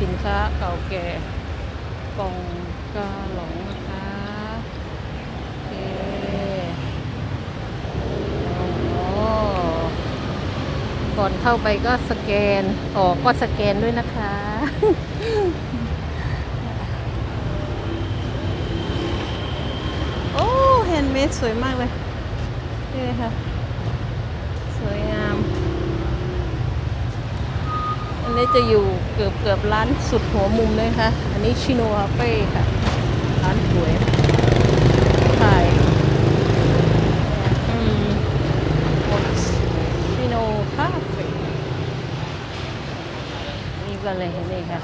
สินค้าเก่าแก่กองกาหลงนะคะโอเคก่อนเข้าไปก็สแกน ออกก็สแกนด้วยนะคะโอ้แฮนด์เมดสวยมากเลยนี่เลยค่ะ สวยงาม อั นี้จะอยู่เกือบเกือบร้านสุดหัวมุมเลยค่ะอันนี้ชิโนคาเฟ่ค่ะ ร้านสวยถ่ายอืมหมดชิโนคาเฟ่นี่ก็เลยนี่ค่ะ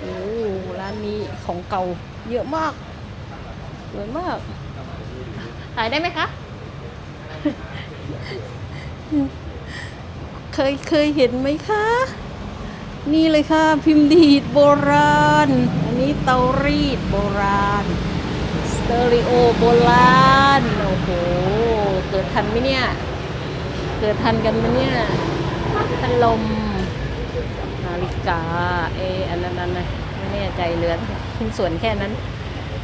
โอ้ร้านนี้ ของเก่าเยอะมากสวยมาก ถ่ายได้ไหมคะ เคยเคยเห็นไหมคะ นี่เลยค่ะ พิมพ์ดีดโบราณ อันนี้เตารีดโบราณ สเตอริโอโบราณ โอ้โห เกิดทันไหมเนี่ย เกิดทันกันไหมเนี่ยพัดลมนาฬิกา เอออันนั้นนั้นนะไม่แน่ใจเหลื อชิ้นส่วนแค่นั้น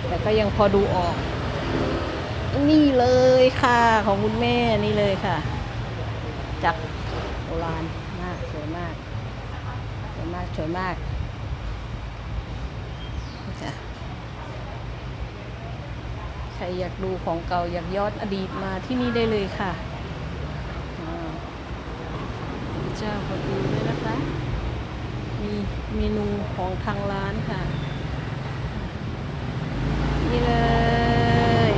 แต่ก็ยังพอดูออก นี่เลยค่ะของคุณแม่นี่เลยค่ะจากโบราณมากสวยมากสวยมากสวยมากใครอยากดูของเก่าอยากย้อนอดีตมาที่นี่ได้เลยค่ะเจ้าขอดูด้วยนะคะ มีเมนูของทางร้านค่ะ นี่เลย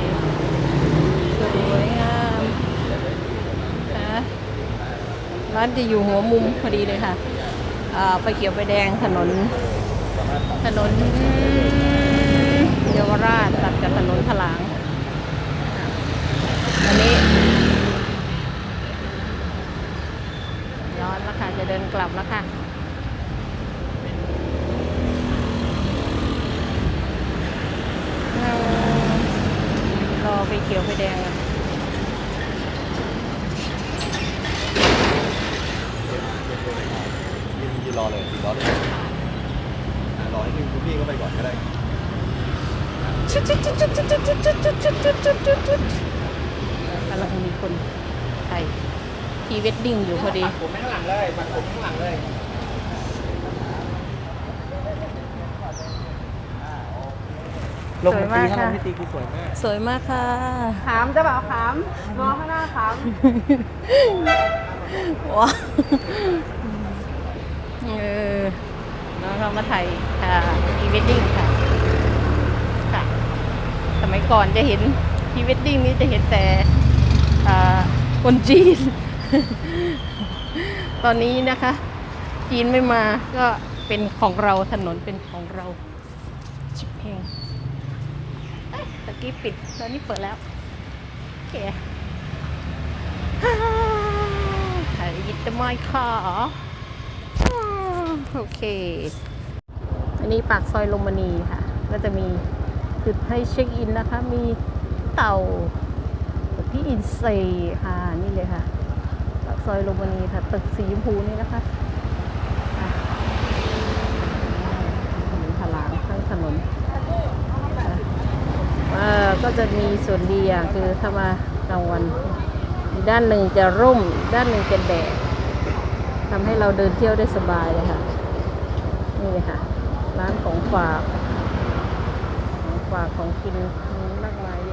สวยงามค่ะร้านจะอยู่หัวมุมพอดีเลยค่ะไฟเขียวไฟแดงถนน ถนนเยาวราชตัดกับถนนถลางอันนี้ย้อนแล้วค่ะจะเดินกลับแล้วค่ะ รอได้รอนิดึงคุณพี่ก็ไปก่อนก็ได้เรามีคนใทยพีเวดดิ้งอยู่พอดีผมไม่ข้างหลังเลยปัดผมข้างหลังเลยลงตีข้างพี่ตีกูสวยมาก สวยมากค่ะ ขามจะเปล่าขามมองข้างหน้าขามว้าเออ เรามาถ่ายค่ะพรีเวดดิ้งค่ะค่ะ สมัยก่อนจะเห็นพีเวดดิ้งนี้จะเห็นแต่คนจีน ตอนนี้นะคะ จีนไม่มาก็เป็นของเราถนนเป็นของเราชิบเพงตะกี้ปิดตอนนี้เปิดแล้วโอเคถ่ายยิดตะไม้ค่ะโอเค อันนี้ปากซอยลมณีค่ะ ก็จะมีจุดให้เช็คอินนะคะ มีเต่าพี่อินเซย์ค่ะ นี่เลยค่ะ ปากซอยลมณีค่ะ ตึกสีชมพูนี่นะคะถนนถลางทั้งถนนก็จะมีส่วนดีอย่างคือถ้ามากลางวัน ด้านหนึ่งจะร่ม ด้านหนึ่งจะแดดทำให้เราเดินเที่ยวได้สบายเลยค่ะ นี่เลยค่ะ ร้านของฝาก ของฝากของกินมากมายเยอะ